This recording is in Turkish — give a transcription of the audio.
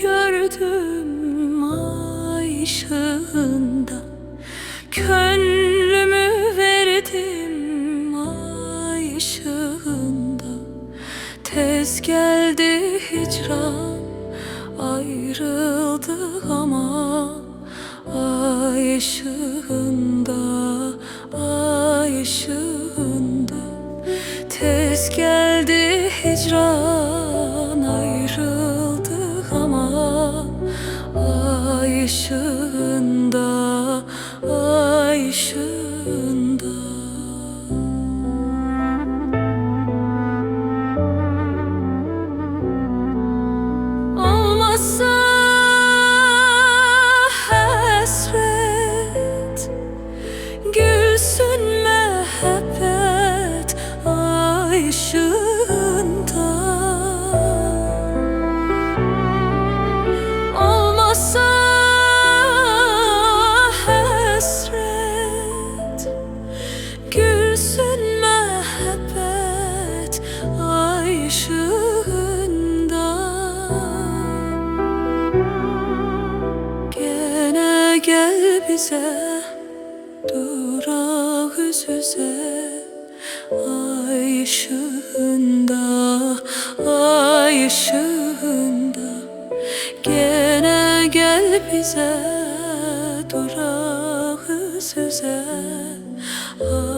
gördüm ay ışığında. Gönlümü verdim ay ışığında. Tez geldi hicran ayrıldık ama Ay ışığında, ay ışığında. Tez geldi hicran Ay ışığında, bize durak yüz yüze Ay ışığında, ay ışığında. Gene gel bize durak yüz yüze Ay